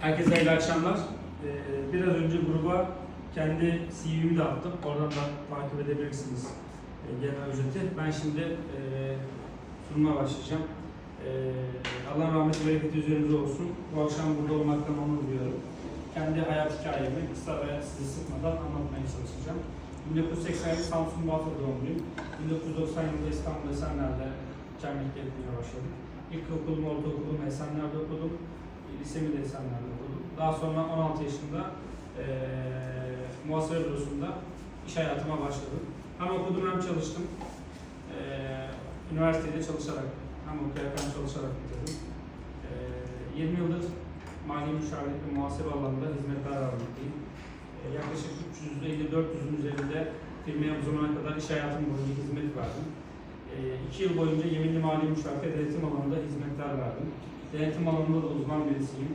Herkese hayırlı akşamlar. Ee, biraz önce gruba kendi CV'mi de attım. Oradan da takip edebilirsiniz e, genel özeti. Ben şimdi e, sunuma başlayacağım. E, Allah'ın rahmeti bereketi üzerinize olsun. Bu akşam burada olmaktan onur duyuyorum. Kendi hayat hikayemi kısa ve sizi sıkmadan anlatmaya çalışacağım. 1987 Samsun Balta doğumluyum. 1990 yılında İstanbul Esenler'de hikâmetlik etmeye başladım. İlkokulumu, ortaokulumu Esenler'de okudum. Lisemi de Esenler'de okudum. Daha sonra 16 yaşında eee muhasebe bürosunda iş hayatıma başladım. Hem okudum hem çalıştım. Eee üniversitede çalışarak, hem okuyarak hem çalışarak bitirdim. Eee 20 yıldır mali müşavirlik ve muhasebe alanında hizmetler vermekteyim. Eee yaklaşık 350-400'ün üzerinde firmaya bu zamana kadar iş hayatım boyunca hizmet verdim. Eee iki yıl boyunca yeminli mali müşavir ve denetim alanında hizmetler verdim. Denetim alanında da uzman birisiyim.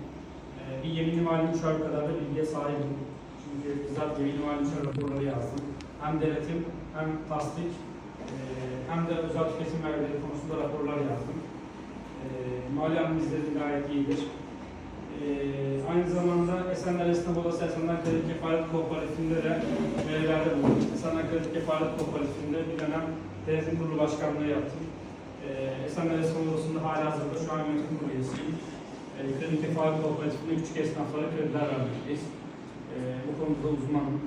Ee, bir yeminli mali müşavir kadar da bilgiye sahibim. Çünkü bizzat yeminli mali müşavir raporları yazdım. Hem denetim hem tasdik e, hem de özel tüketim vergileri konusunda raporlar yazdım. E, mali analizlerim gayet iyidir. E, aynı zamanda Esenler Esnaf Odası Esenler Kredi Kefalet Kooperatifinde de görevlerde bulundum. Esenler Kredi Kefalet Kooperatifinde bir dönem denetim kurulu başkanlığı yaptım. Esenler Esnaf hala hazırda şu an yönetim kurulu üyesiyim. Ee, Kredi Kefalet Kooperatifinde küçük esnaflara krediler vermekteyiz. Ee, bu konuda uzmanım.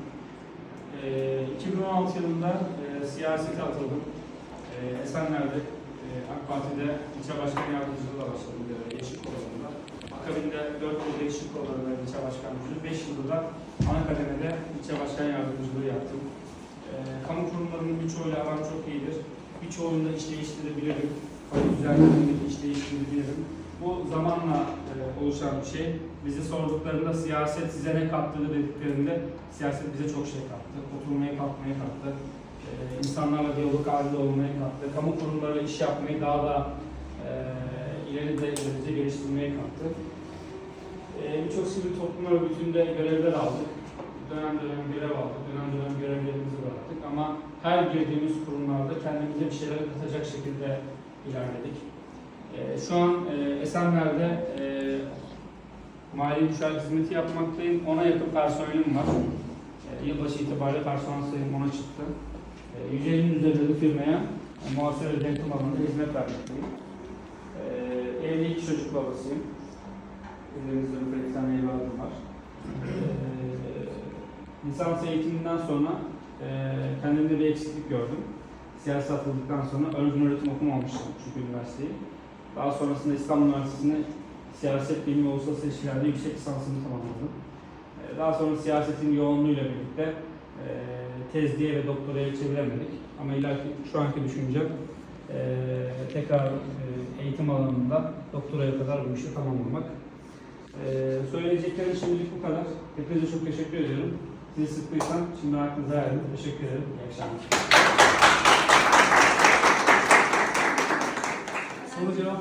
Ee, 2016 yılında e, siyasete atıldım. Ee, Esenler'de e, AK Parti'de ilçe başkan yardımcılığıyla başladım göreve Yeşil Kolları'nda. Akabinde 4 yılda Yeşil Kolları'nda ilçe başkanlığı, 5 yılda da Anakale'de ilçe başkan yardımcılığı yaptım. Ee, kamu kurumlarının birçoğuyla aram çok iyidir. Birçoğunda iş değiştirebilirim. Kamu düzenlerinde iş değiştirebilirim. Bu zamanla e, oluşan bir şey. Bizi sorduklarında siyaset size ne kattı dediklerinde siyaset bize çok şey kattı. Oturmaya kalkmaya kattı. E, insanlarla diyalog halinde olmaya kattı. Kamu kurumlarıyla iş yapmayı daha da e, ileri derece geliştirmeye kattı. E, Birçok sivil toplum örgütünde görevler aldık. Dönem dönem görev aldık. Dönem dönem görevlerimizi bıraktık. Ama her girdiğimiz kurumlarda kendimize bir şeyler katacak şekilde ilerledik. Ee, şu an e, Esenler'de e, mali müşavir hizmeti yapmaktayım. Ona yakın personelim var. E, yılbaşı itibariyle personel sayım ona çıktı. E, 150'nin üzerinde firmaya e, muhasebe denetim alanında hizmet vermekteyim. E, evli iki çocuk babasıyım. Elimizde bir tane evladım var. E, lisans eğitiminden sonra e, kendimde bir eksiklik gördüm. Siyasi atıldıktan sonra örgün öğretim okumamıştım çünkü üniversiteyi. Daha sonrasında İstanbul Üniversitesi'nde siyaset bilimi uluslararası ilişkilerde yüksek lisansımı tamamladım. E, Daha sonra siyasetin yoğunluğuyla birlikte e, tezliğe ve doktoraya çeviremedik. Ama ileriki şu anki düşüncem e, tekrar e, eğitim alanında doktoraya kadar bu işi tamamlamak. E, söyleyeceklerim şimdilik bu kadar. Hepinize çok teşekkür ediyorum. Sizi sıktıysam şimdi aklınıza verdim. Teşekkür ederim. İyi akşamlar. Soru cevap